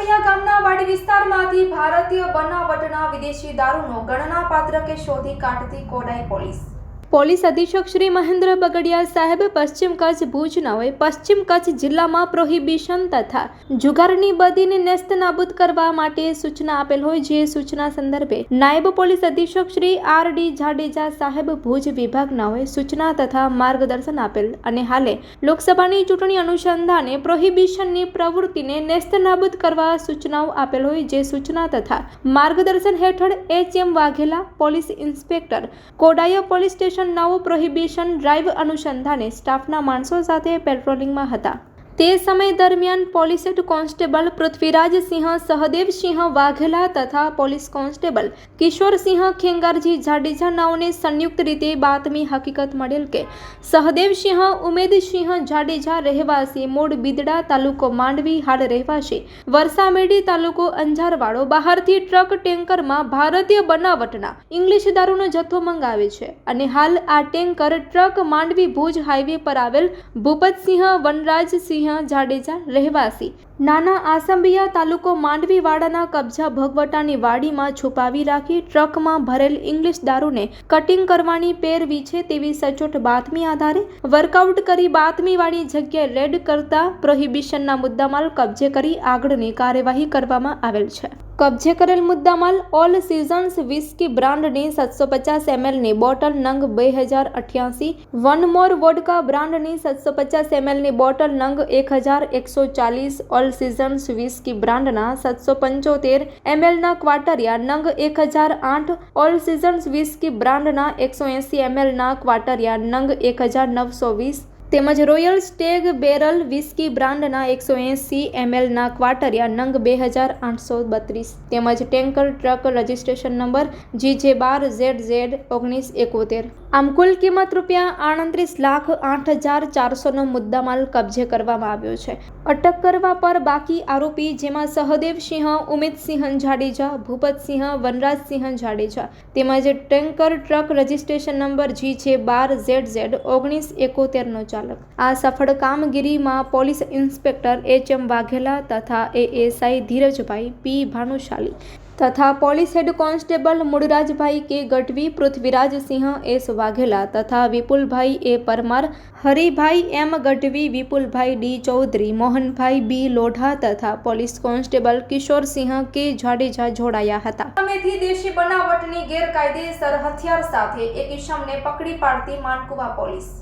આસંબૈયા ગામના વાડી વિસ્તારમાંથી ભારતીય બનાવટના વિદેશી દારૂનો ગણનાપાત્ર કે શોધી કાઢતી કોડાઈ પોલીસ. પોલીસ અધિક્ષક શ્રી મહેન્દ્ર બગડિયા સાહેબ પશ્ચિમ કચ્છ ભુજના હોય, પશ્ચિમ કચ્છ જિલ્લામાં પ્રોહિબિશન તથા જુગારની બદીને નેસ્ત નાબૂદ કરવા માટે સૂચના આપેલ હોય, જે સૂચના સંદર્ભે નાયબ પોલીસ અધિક્ષક શ્રી આર ડી જાડેજા સાહેબ ભુજ વિભાગના હોય, સૂચના તથા માર્ગદર્શન આપેલ અને હાલે લોકસભાની ચૂંટણી અનુસંધાને પ્રોહિબિશનની પ્રવૃત્તિને નેસ્ત નાબૂદ કરવા સૂચનાઓ આપેલ હોય, જે સૂચના તથા માર્ગદર્શન હેઠળ H M Vaghela police inspector Kodaya police station નવ પ્રોહિબિશન ડ્રાઈવ અનુસંધાને સ્ટાફના માણસો સાથે પેટ્રોલિંગમાં હતા. તે સમય દરમિયાન police head constable Prithvirajsinh Sahdevsinh Vaghela તથા પોલીસ કોન્સ્ટેબલ કિશોરસિંહ ખેંગારજી જાડેજા નાઓને સંયુક્ત રીતે બાતમી હકીકત મળેલ કે સહદેવસિંહ ઉમેદસિંહ જાડેજા રહેવાસી મૂળ બિદડા તાલુકો માંડવી હાલ રહેવાસી. વરસામેડી તાલુકો અંજારવાડો. બહારથી ટ્રક ટેન્કરમાં ભારતીય બનાવટના ઇંગ્લિશ દારૂનો જથ્થો મંગાવે છે અને હાલ આ tanker truck Mandvi Bhuj highway પર આવેલ ભૂપતસિંહ વનરાજસિંહ જાડેજા રહેવાસી. નાના આસંબિયા તાલુકો માંડવીવાડાના કબજા ભગવટાની વાડીમાં છુપાવી રાખી ટ્રકમાં ભરેલ ઇંગ્લિશ દારૂને કટિંગ કરવાની પેરવી છે તેવી સચોટ બાતમી આધારે વર્કઆઉટ કરી બાતમીવાળી જગ્યાએ રેડ કરતા પ્રોહિબિશનના મુદ્દામાલ કબજે કરી આગળની કાર્યવાહી કરવામાં આવેલ છે. કબજે કરેલ મુદ્દામાલ ઓલ સિઝન્સ વિસ્કી બ્રાન્ડની સાતસો પચાસ એમએલની બોટલ નંગ બે હજાર અઠ્યાસી વન મોર વોડકા બ્રાન્ડની સાતસો પચાસ એમએલની બોટલ નંગ એક હજાર એકસો ચાલીસ ઓલ સિઝન્સ વિસ્કી બ્રાન્ડના સાતસો પંચોતેર એમએલના ક્વાટરિયા નંગ એક હજાર આઠ ઓલ સિઝન્સ વિસ્કી બ્રાન્ડના એકસો એંસી એમએલના ક્વાટરિયા નંગ એક હજાર નવસો વીસ તેમજ રોયલ સ્ટેગ બેરલ વિસ્કી બ્રાન્ડના એકસો એંસી એમએલના ક્વાટરિયા નંગ બે હજાર આઠસો બત્રીસ તેમજ tanker truck registration number G J બાર ઝેડ ઝેડ ઓગણીસ એકોતેર. આમ કુલ કિંમત રૂપિયા આડત્રીસ લાખ આઠ હજાર ચારસોનો મુદ્દામાલ કબજે કરવામાં આવ્યો છે. અટક કરવા પર બાકી આરોપી જેમાં સહદેવસિંહ ઉમેદસિંહ જાડેજા ભૂપતસિંહ વનરાજસિંહ જાડેજા તેમજ tanker truck registration number G છે બાર ઝેડ ઝેડ ઓગણીસ એકોતેરનો ચાલક. આ સફળ કામગીરીમાં police inspector H M Vaghela તથા એએસઆઈ ધીરજભાઈ પી ભાનુશાલી તથા પોલીસ હેડ કોન્સ્ટેબલ મૂળરાજભાઈ કે ગઢવી પૃથ્વીરાજસિંહ એસ વાઘેલા તથા Vipulbhai A Parmar, Haribhai M Gadhvi, Vipulbhai D Chaudhari, Mohanbhai B Lodha તથા પોલીસ કોન્સ્ટેબલ કિશોરસિંહ કે જાડેજા જોડાયા હતા. અમેથી દેશી બનાવટની ગેરકાયદેસર હથિયાર સાથે એક ઈસમને પકડી પાડતી માનકુવા પોલીસ.